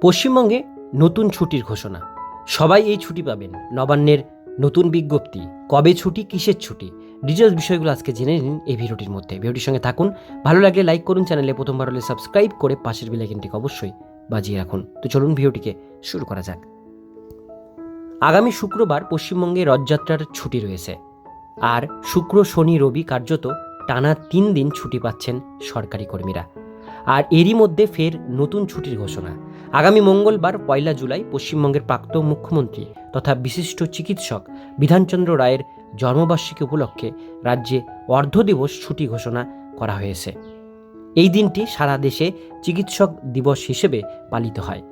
পশ্চিমবঙ্গে নতুন ছুটির ঘোষণা। সবাই এই ছুটি পাবেন। নবান্নের নতুন বিজ্ঞপ্তি, কবে ছুটি, কিসের ছুটি? ডিটেলস বিষয়গুলো আজকে জেনে নিন এই ভিডিওটির মধ্যে। ভিডিওটির সঙ্গে থাকুন। ভালো লাগলে লাইক করুন, চ্যানেলে প্রথমবার হলে সাবস্ক্রাইব করে পাশের বেলাইকনটিকে অবশ্যই বাজিয়ে রাখুন। তো চলুন ভিডিওটিকে শুরু করা যাক। আগামী শুক্রবার পশ্চিমবঙ্গে রথযাত্রার ছুটি রয়েছে। আর শুক্র, শনি, রবি কার্যত টানা তিন দিন ছুটি পাচ্ছেন সরকারি কর্মীরা। আর এরই মধ্যে ফের নতুন ছুটির ঘোষণা। আগামী মঙ্গলবার, পয়লা জুলাই, পশ্চিমবঙ্গের প্রাক্তন মুখ্যমন্ত্রী তথা বিশিষ্ট চিকিৎসক বিধানচন্দ্র রায়ের জন্মবার্ষিকী উপলক্ষে রাজ্যে অর্ধ দিবস ছুটি ঘোষণা করা হয়েছে। এই দিনটি সারা দেশে চিকিৎসক দিবস হিসেবে পালিত হয়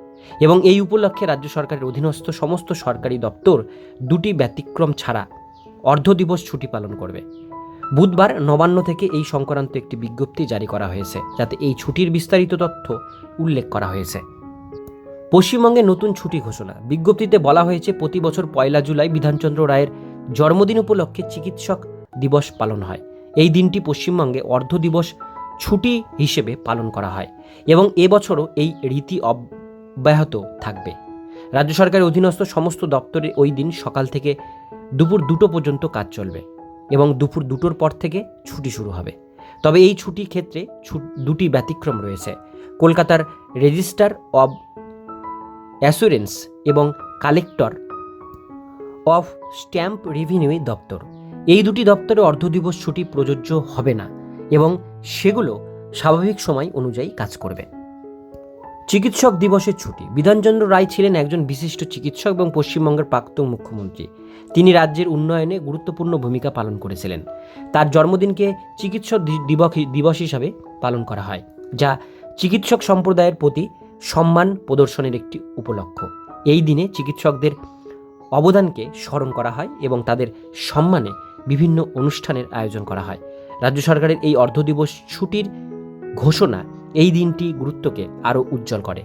এবং এই উপলক্ষে রাজ্য সরকারের অধীনস্থ সমস্ত সরকারি দপ্তর দুটি ব্যতিক্রম ছাড়া অর্ধ দিবস ছুটি পালন করবে। বুধবার নবান্ন থেকে এই সংক্রান্ত একটি বিজ্ঞপ্তি জারি করা হয়েছে, যাতে এই ছুটির বিস্তারিত তথ্য উল্লেখ করা হয়েছে। পশ্চিমবঙ্গে নতুন ছুটি ঘোষণা। বিজ্ঞপ্তিতে বলা হয়েছে, প্রতি বছর পয়লা জুলাই বিধানচন্দ্র রায়ের জন্মদিন উপলক্ষে চিকিৎসক দিবস পালন হয়। এই দিনটি পশ্চিমবঙ্গে অর্ধ দিবস ছুটি হিসেবে পালন করা হয় এবং এবছরও এই রীতি অব্যাহত থাকবে। রাজ্য সরকারের অধীনস্থ সমস্ত দপ্তরে ওই দিন সকাল থেকে দুপুর দুটো পর্যন্ত কাজ চলবে এবং দুপুর দুটোর পর থেকে ছুটি শুরু হবে। তবে এই ছুটি ক্ষেত্রে দুটি ব্যতিক্রম রয়েছে। কলকাতার রেজিস্টার অব অ্যাসুরেন্স এবং কালেক্টর অফ স্ট্যাম্প রেভিনিউ দপ্তর। এই দুটি দপ্তরে অর্ধদিবস ছুটি প্রযোজ্য হবে না এবং সেগুলো স্বাভাবিক সময় অনুযায়ী কাজ করবে। চিকিৎসক দিবসের ছুটি। বিধানচন্দ্র রায় ছিলেন একজন বিশিষ্ট চিকিৎসক এবং পশ্চিমবঙ্গের প্রাক্তন মুখ্যমন্ত্রী। তিনি রাজ্যের উন্নয়নে গুরুত্বপূর্ণ ভূমিকা পালন করেছিলেন। তার জন্মদিনকে চিকিৎসক দিবস হিসাবে পালন করা হয়, যা চিকিৎসক সম্প্রদায়ের প্রতি সম্মান প্রদর্শনের একটি উপলক্ষ এই দিনে চিকিৎসকদের অবদানকে স্মরণ করা হয় এবং তাদের সম্মানে বিভিন্ন অনুষ্ঠানের আয়োজন করা হয়। রাজ্য সরকারের এই অর্ধদিবস ছুটির ঘোষণা এই দিনটি গুরুত্বকে আরও উজ্জ্বল করে।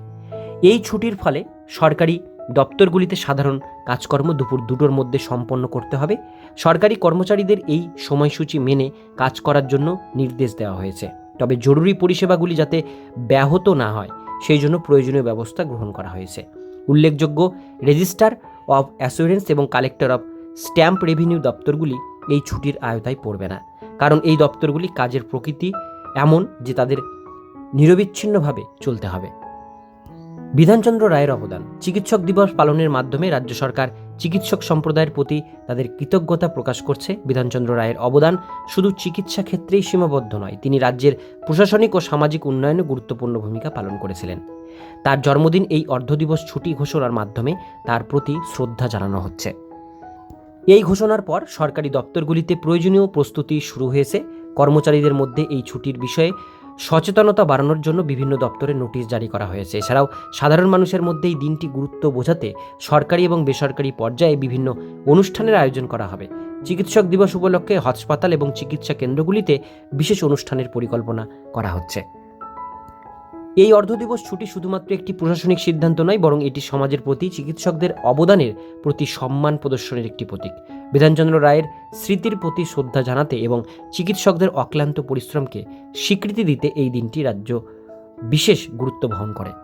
এই ছুটির ফলে সরকারি দপ্তরগুলিতে সাধারণ কাজকর্ম দুপুর দুটোর মধ্যে সম্পন্ন করতে হবে। সরকারি কর্মচারীদের এই সময়সূচি মেনে কাজ করার জন্য নির্দেশ দেওয়া হয়েছে। তবে জরুরি পরিষেবাগুলি যাতে ব্যাহত না হয় সেই জন্য প্রয়োজনীয় ব্যবস্থা গ্রহণ করা হয়েছে। উল্লেখযোগ্য, রেজিস্টার অফ অ্যাসুরেন্স এবং কালেক্টর অফ স্ট্যাম্প রেভিনিউ দপ্তরগুলি এই ছুটির আয়তায় পড়বে না। কারণ এই দপ্তরগুলি কাজের প্রকৃতি এমন যে তাদের নিরবিচ্ছিন্নভাবে চলতে হবে। বিধানচন্দ্র রায়ের অবদান, চিকিৎসক দিবস পালনের মাধ্যমে রাজ্য সরকার চিকিৎসক সম্প্রদায়ের প্রতি তাদের কৃতজ্ঞতা প্রকাশ করছে বিধানচন্দ্র রায়ের অবদান। শুধু চিকিৎসা ক্ষেত্রেই সীমাবদ্ধ নয়, তিনি রাজ্যের প্রশাসনিক ও সামাজিক উন্নয়নে গুরুত্বপূর্ণ ভূমিকা পালন করেছিলেন। তার জন্মদিন এই অর্ধদিবস ছুটি ঘোষণার মাধ্যমে তার প্রতি শ্রদ্ধা জানানো হচ্ছে। এই ঘোষণার পর সরকারি দপ্তরগুলিতে প্রয়োজনীয় প্রস্তুতি শুরু হয়েছে। কর্মচারীদের মধ্যে এই ছুটির বিষয়ে সচেতনতা বাড়ানোর জন্য বিভিন্ন দপ্তরে নোটিশ জারি করা হয়েছে। এছাড়াও সাধারণ মানুষের মধ্যে এই দিনটি গুরুত্ব বোঝাতে সরকারি এবং বেসরকারি পর্যায়ে বিভিন্ন অনুষ্ঠানের আয়োজন করা হবে। চিকিৎসক দিবস উপলক্ষে হাসপাতাল এবং চিকিৎসা কেন্দ্রগুলিতে বিশেষ অনুষ্ঠানের পরিকল্পনা করা হচ্ছে। এই অর্ধদিবস ছুটি শুধুমাত্র একটি প্রশাসনিক সিদ্ধান্ত নয়, বরং এটি সমাজের প্রতি চিকিৎসকদের অবদানের প্রতি সম্মান প্রদর্শনের একটি প্রতীক। বিধানচন্দ্র রায়ের স্মৃতির প্রতি শ্রদ্ধা জানাতে এবং চিকিৎসকদের অক্লান্ত পরিশ্রমকে স্বীকৃতি দিতে এই দিনটি রাজ্য বিশেষ গুরুত্ব বহন করে।